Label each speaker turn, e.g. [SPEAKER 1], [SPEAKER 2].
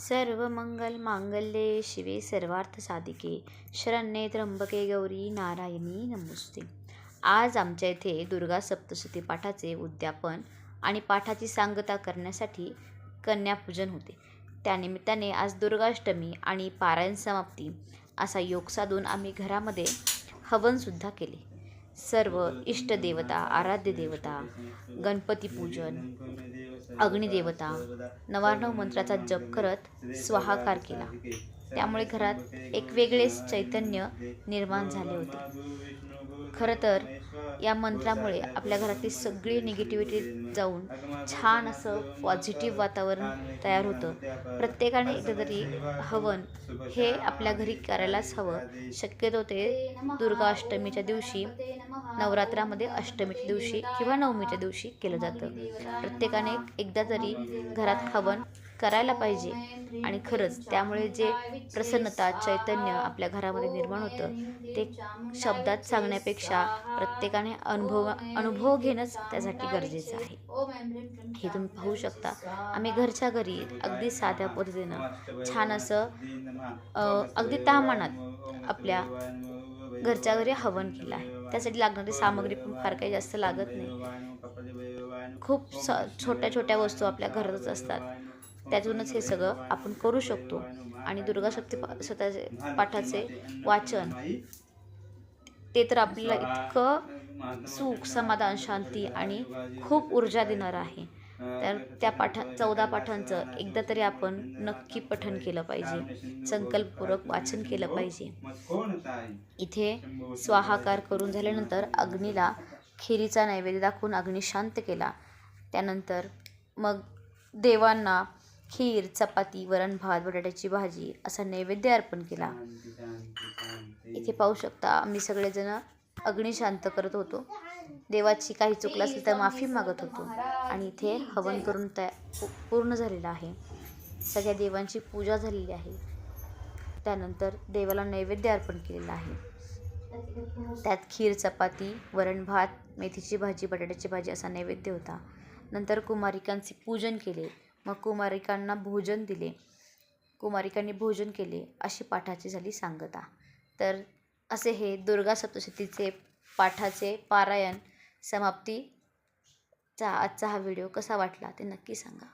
[SPEAKER 1] सर्व मंगल मांगल्ये शिवे सर्वार्थ साधिके. शरण्ये त्र्यंबके गौरी नारायणी नमोस्ते. आज आमच्या इथे दुर्गा सप्तशती पाठाचे उद्यापन आणि पाठाची सांगता करण्यासाठी कन्यापूजन होते. त्यानिमित्ताने आज दुर्गाष्टमी आणि पारायण समाप्ती असा योग साधून आम्ही घरामध्ये हवनसुद्धा केले. सर्व इष्टदेवता आराध्य देवता गणपती पूजन अग्निदेवता नवार्णव मंत्राचा जप करत स्वाहाकार केला. त्यामुळे घरात एक वेगळेच चैतन्य निर्माण झाले होते. खरं तर या मंत्रामुळे आपल्या घरातली सगळी निगेटिव्हिटी जाऊन छान असं पॉझिटिव्ह वातावरण तयार होतं. प्रत्येकाने एकदा तरी हवन हे आपल्या घरी करायलाच हवं. शक्यतो ते दुर्गाष्टमीच्या दिवशी नवरात्रामध्ये अष्टमीच्या दिवशी किंवा नवमीच्या दिवशी केलं जातं. प्रत्येकाने एकदा तरी घरात हवन करायला पाहिजे. आणि खरंच त्यामुळे जे प्रसन्नता चैतन्य आपल्या घरामध्ये निर्माण होतं ते शब्दात सांगण्यापेक्षा प्रत्येकाने अनुभव अनुभव घेणंच त्यासाठी गरजेचं आहे. हे तुम्ही पाहू शकता. आम्ही घरच्या घरी अगदी साध्या पद्धतीनं छान असं अगदी तामानात आपल्या घरच्या घरी हवन केलं आहे. त्यासाठी लागणारी सामग्री पण फार काही जास्त लागत नाही. खूप स छोट्या छोट्या वस्तू आपल्या घरातच असतात. त्यातूनच हे सगळं आपण करू शकतो. आणि दुर्गा शक्ती स्वतःचे पाठाचे वाचन ते तर आपल्याला इतकं सुख समाधान शांती आणि खूप ऊर्जा देणारं आहे. तर त्या पाठा चौदा पाठांचं एकदा तरी आपण नक्की पठण केलं पाहिजे. संकल्पपूर्वक वाचन केलं पाहिजे. इथे स्वाहाकार करून झाल्यानंतर अग्नीला खिरीचा नैवेद्य दाखवून अग्नी शांत केला. त्यानंतर मग देवांना खीर चपाती वरण भात बटाट्याची भाजी असा नैवेद्य अर्पण केला. इथे पाहू शकता आम्ही सगळेजण अग्नी शांत करत होतो. देवाची काही चुकलं असेल तर माफी मागत होतो. आणि इथे हवन करून तया पूर्ण झालेलं आहे. सगळ्या देवांची पूजा झालेली आहे. त्यानंतर देवाला नैवेद्य अर्पण केलेलं आहे. त्यात खीर चपाती वरण भात मेथीची भाजी बटाट्याची भाजी असा नैवेद्य होता. नंतर कुमारिकांचे पूजन केले. मग कुमारिकांना भोजन दिले. कुमारिकांनी भोजन केले अशी पाठाची झाली सांगता. तर असे हे दुर्गा सप्तशतीचे पाठाचे पारायण समाप्तीचा आजचा हा व्हिडिओ कसा वाटला ते नक्की सांगा.